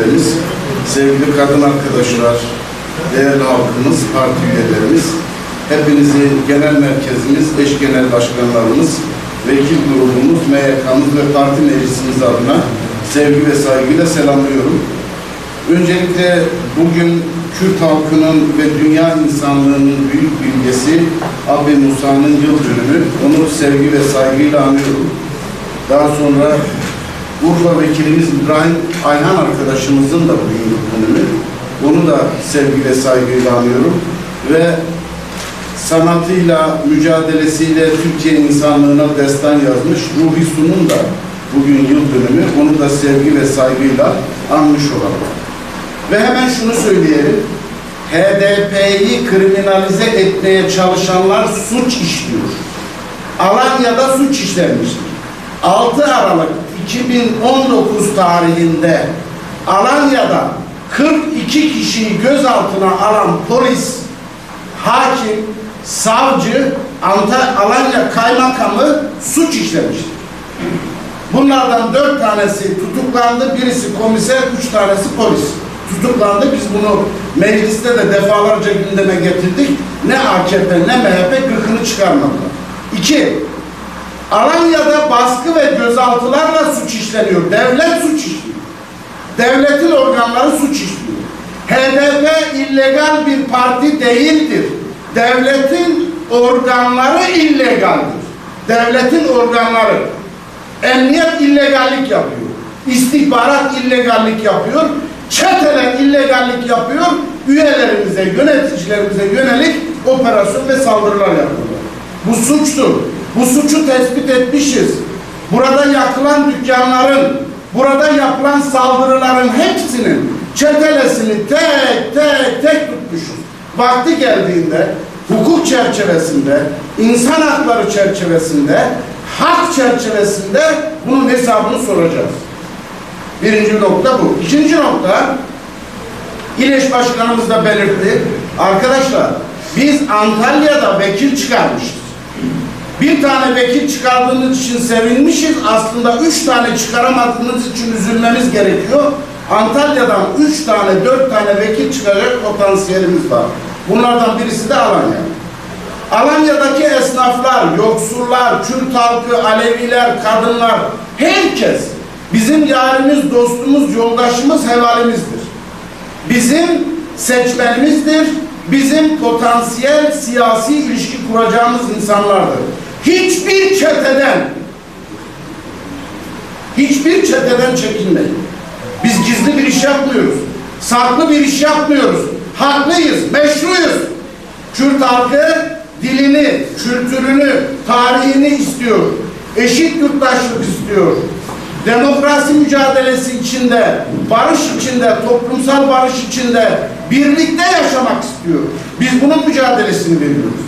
vekillerimiz, sevgili kadın arkadaşlar, değerli halkımız, parti üyelerimiz, hepinizi genel merkezimiz, eş genel başkanlarımız, vekil grubumuz, MYK'mız ve parti meclisimiz adına sevgi ve saygıyla selamlıyorum. Öncelikle bugün Kürt halkının ve dünya insanlığının büyük bilgesi Abi Musa'nın yıl dönümü. Onu sevgi ve saygıyla anıyorum. Daha sonra Urfa vekilimiz İbrahim Ayhan arkadaşımızın da bugün dönümü. Onu da sevgi ve saygıyla anıyorum. Ve sanatıyla, mücadelesiyle Türkiye insanlığına destan yazmış Ruhi Su'nun da bugün yıl dönümü. Onu da sevgi ve saygıyla anmış olalım. Ve hemen şunu söyleyelim. HDP'yi kriminalize etmeye çalışanlar suç işliyor. Alanya'da suç işlenmiştir. 6 Aralık 2019 tarihinde Alanya'da 42 kişiyi gözaltına alan polis, hakim, savcı, Alanya kaymakamı suç işlemiştir. Bunlardan dört tanesi tutuklandı, birisi komiser, üç tanesi polis. Tutuklandı. Biz bunu mecliste de defalarca gündeme getirdik. Ne AKP ne MHP gıkını çıkarmadılar. İki, Alanya'da baskı ve gözaltılarla suç işleniyor. Devlet suç işliyor. Devletin organları suç işliyor. HDP illegal bir parti değildir. Devletin organları illegaldir. Devletin organları. Emniyet illegallik yapıyor. İstihbarat illegallik yapıyor. Çeteler illegallik yapıyor. Üyelerimize, yöneticilerimize yönelik operasyon ve saldırılar yapıyorlar. Bu suçtur. Bu suçu tespit etmişiz. Burada yakılan dükkanların, burada yapılan saldırıların hepsinin çetelesini tek tek tek tutmuşuz. Vakti geldiğinde hukuk çerçevesinde, insan hakları çerçevesinde, hak çerçevesinde bunun hesabını soracağız. Birinci nokta bu. İkinci nokta, İleş Başkanımız da belirtti. Arkadaşlar, biz Antalya'da vekil çıkarmışız. Bir tane vekil çıkardığınız için sevinmişiz. Aslında üç tane çıkaramadığınız için üzülmemiz gerekiyor. Antalya'dan üç tane, dört tane vekil çıkacak potansiyelimiz var. Bunlardan birisi de Alanya. Alanya'daki esnaflar, yoksullar, Kürt halkı, Aleviler, kadınlar, herkes bizim yarimiz, dostumuz, yoldaşımız, hevalimizdir. Bizim seçmenimizdir. Bizim potansiyel siyasi ilişki kuracağımız insanlardır. Hiçbir çeteden hiçbir çeteden çekinmeyin. Biz gizli bir iş yapmıyoruz. Saklı bir iş yapmıyoruz. Haklıyız, meşruyuz. Kürt halkı dilini, kültürünü, tarihini istiyor. Eşit yurttaşlık istiyor. Demokrasi mücadelesi içinde, barış içinde, toplumsal barış içinde birlikte yaşamak istiyor. Biz bunun mücadelesini veriyoruz.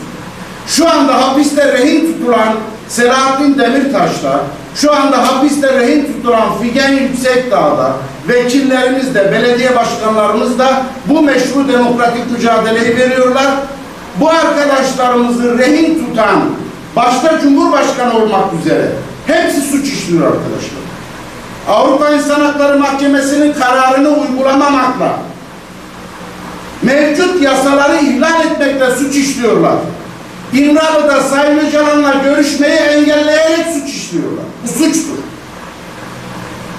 Şu anda hapiste rehin tutulan Selahattin Demirtaş'la, şu anda hapiste rehin tutulan Figen Yüksekdağ'da, vekillerimiz de, belediye başkanlarımız da bu meşru demokratik mücadeleyi veriyorlar. Bu arkadaşlarımızı rehin tutan, başta Cumhurbaşkanı olmak üzere, hepsi suç işliyor arkadaşlar. Avrupa İnsan Hakları Mahkemesi'nin kararını uygulamamakla, mevcut yasaları ihlal etmekle suç işliyorlar. İmralı'da Sayın Öcalan'la görüşmeyi engelleyerek suç işliyorlar. Bu suçtur.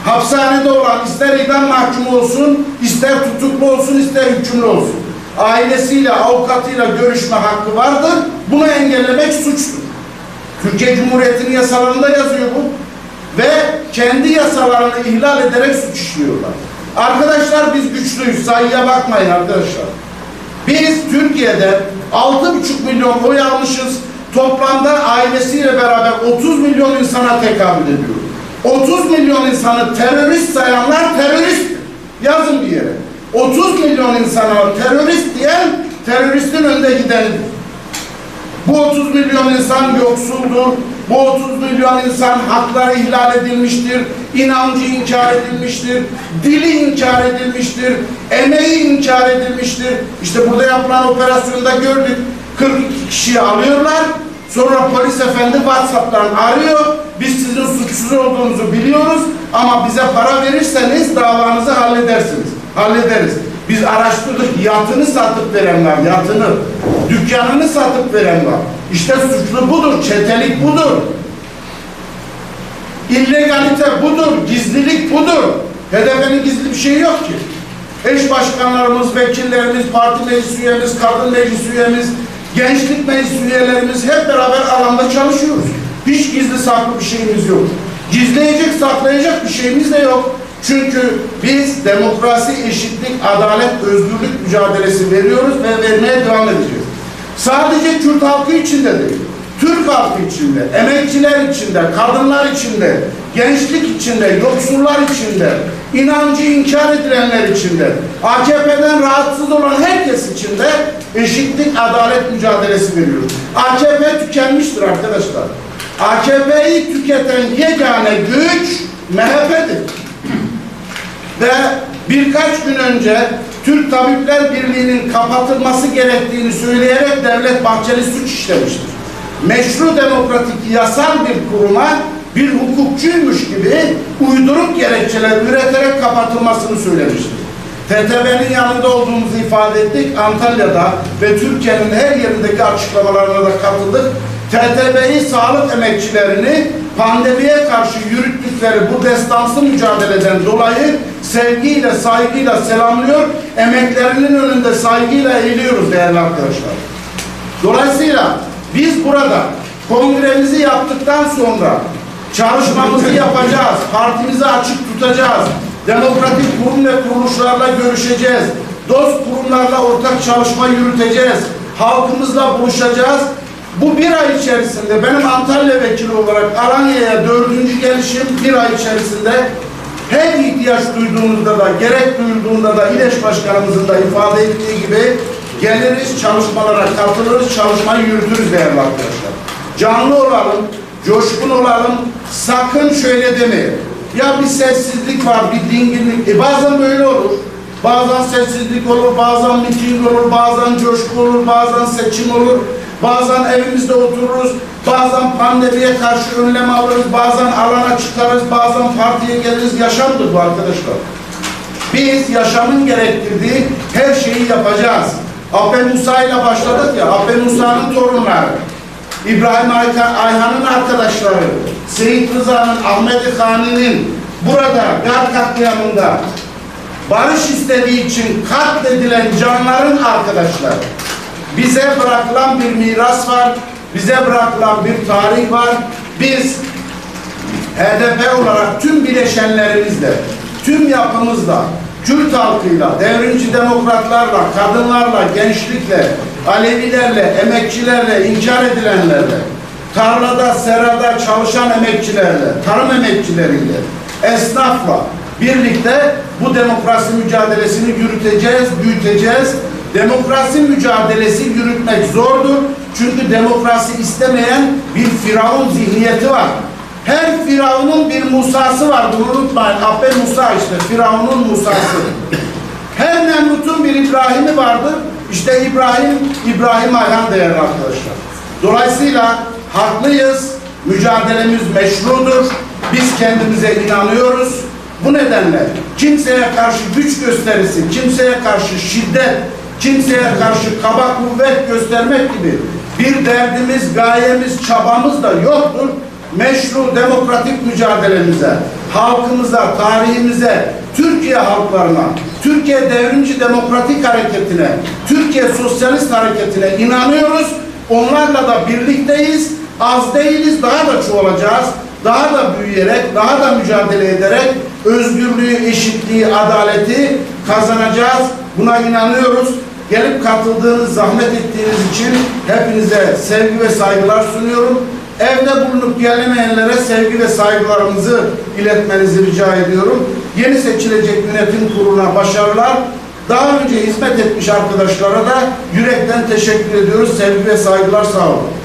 Hapishanede olan ister idam mahkumu olsun, ister tutuklu olsun, ister hükümlü olsun. Ailesiyle, avukatıyla görüşme hakkı vardır. Bunu engellemek suçtur. Türkiye Cumhuriyeti'nin yasalarında yazıyor bu. Ve kendi yasalarını ihlal ederek suç işliyorlar. Arkadaşlar biz güçlüyüz. Sayıya bakmayın arkadaşlar. Biz Türkiye'de 6,5 milyon oy almışız. Toplamda ailesiyle beraber 30 milyon insana tekabül ediyor. 30 milyon insanı terörist sayanlar terörist. Yazın bir yere. 30 milyon insana terörist diyen teröristin önde gidenidir. Bu 30 milyon insan yoksuldur. Bu 30 milyon insan hakları ihlal edilmiştir. inancı inkar edilmiştir. Dili inkar edilmiştir. Emeği inkar edilmiştir. İşte burada yapılan operasyonda gördük. 42 kişiyi alıyorlar. Sonra polis efendi WhatsApp'tan arıyor. Biz sizin suçsuz olduğunuzu biliyoruz ama bize para verirseniz davanızı halledersiniz. hallederiz. Biz araştırdık, yatını satıp veren var, yatını. Dükkanını satıp veren var. İşte suçlu budur, çetelik budur. İllegalite budur, gizlilik budur. HDP'nin gizli bir şeyi yok ki. Eş başkanlarımız, vekillerimiz, parti meclis üyemiz, kadın meclis üyemiz, gençlik meclis üyelerimiz hep beraber alanda çalışıyoruz. Hiç gizli saklı bir şeyimiz yok. Gizleyecek, saklayacak bir şeyimiz de yok. Çünkü biz demokrasi, eşitlik, adalet, özgürlük mücadelesi veriyoruz ve vermeye devam edeceğiz. Sadece Kürt halkı için de değil. Türk halkı içinde, emekçiler içinde, kadınlar içinde, gençlik içinde, yoksullar içinde, inancı inkar edilenler içinde, AKP'den rahatsız olan herkes içinde eşitlik, adalet mücadelesi veriyoruz. AKP tükenmiştir arkadaşlar. AKP'yi tüketen yegane güç MHP'dir. Ve birkaç gün önce Türk Tabipler Birliği'nin kapatılması gerektiğini söyleyerek Devlet Bahçeli suç işlemiştir. Meşru demokratik yasal bir kuruma bir hukukçuymuş gibi uyduruk gerekçeler üreterek kapatılmasını söylemiştir. TTB'nin yanında olduğumuzu ifade ettik. Antalya'da ve Türkiye'nin her yerindeki açıklamalarına da katıldık. TTB'yi sağlık emekçilerini pandemiye karşı yürüttükleri bu destansı mücadeleden dolayı sevgiyle, saygıyla selamlıyor. Emeklerinin önünde saygıyla eğiliyoruz değerli arkadaşlar. Dolayısıyla biz burada kongremizi yaptıktan sonra çalışmamızı yapacağız, partimizi açık tutacağız, demokratik kurum ve kuruluşlarla görüşeceğiz, dost kurumlarla ortak çalışma yürüteceğiz, halkımızla buluşacağız. Bu bir ay içerisinde benim Antalya vekili olarak Alanya'ya dördüncü gelişim bir ay içerisinde her ihtiyaç duyduğunuzda da gerek duyulduğunda da İleş Başkanımızın da ifade ettiği gibi geliriz çalışmalara katılırız, çalışmayı yürütürüz değerli arkadaşlar. Canlı olalım, coşkun olalım, sakın şöyle demeyin. Ya bir sessizlik var, bir dinginlik. E bazen böyle olur. Bazen sessizlik olur, bazen miting olur, bazen coşku olur, bazen seçim olur. Bazen evimizde otururuz, bazen pandemiye karşı önlem alırız, bazen alana çıkarız, bazen partiye geliriz. Yaşamdır bu arkadaşlar. Biz yaşamın gerektirdiği her şeyi yapacağız. Ape Musa ile başladık ya, Ape Musa'nın torunları, İbrahim Ayhan'ın arkadaşları, Seyit Rıza'nın, Ahmet Hani'nin burada Gar katliamında barış istediği için katledilen canların arkadaşlar. Bize bırakılan bir miras var, bize bırakılan bir tarih var. Biz HDP olarak tüm bileşenlerimizle, tüm yapımızla, Kürt halkıyla, devrimci demokratlarla, kadınlarla, gençlikle, Alevilerle, emekçilerle, inkar edilenlerle, tarlada, serada çalışan emekçilerle, tarım emekçileriyle, esnafla birlikte bu demokrasi mücadelesini yürüteceğiz, büyüteceğiz. Demokrasi mücadelesi yürütmek zordur. Çünkü demokrasi istemeyen bir firavun zihniyeti var. Her firavunun bir Musa'sı var. Bunu unutmayın. Abbe Musa işte. Firavunun Musa'sı. Her Nemrut'un bir İbrahim'i vardır. İşte İbrahim, İbrahim Ayhan değerli arkadaşlar. Dolayısıyla haklıyız. Mücadelemiz meşrudur. Biz kendimize inanıyoruz. Bu nedenle kimseye karşı güç gösterisi, kimseye karşı şiddet, kimseye karşı kaba kuvvet göstermek gibi bir derdimiz, gayemiz, çabamız da yoktur. Meşru demokratik mücadelemize, halkımıza, tarihimize, Türkiye halklarına, Türkiye devrimci demokratik hareketine, Türkiye sosyalist hareketine inanıyoruz. Onlarla da birlikteyiz. Az değiliz, daha da çoğalacağız. Daha da büyüyerek, daha da mücadele ederek özgürlüğü, eşitliği, adaleti kazanacağız. Buna inanıyoruz. Gelip katıldığınız, zahmet ettiğiniz için hepinize sevgi ve saygılar sunuyorum. Evde bulunup gelemeyenlere sevgi ve saygılarımızı iletmenizi rica ediyorum. Yeni seçilecek yönetim kuruluna başarılar. Daha önce hizmet etmiş arkadaşlara da yürekten teşekkür ediyoruz. Sevgi ve saygılar sağ olun.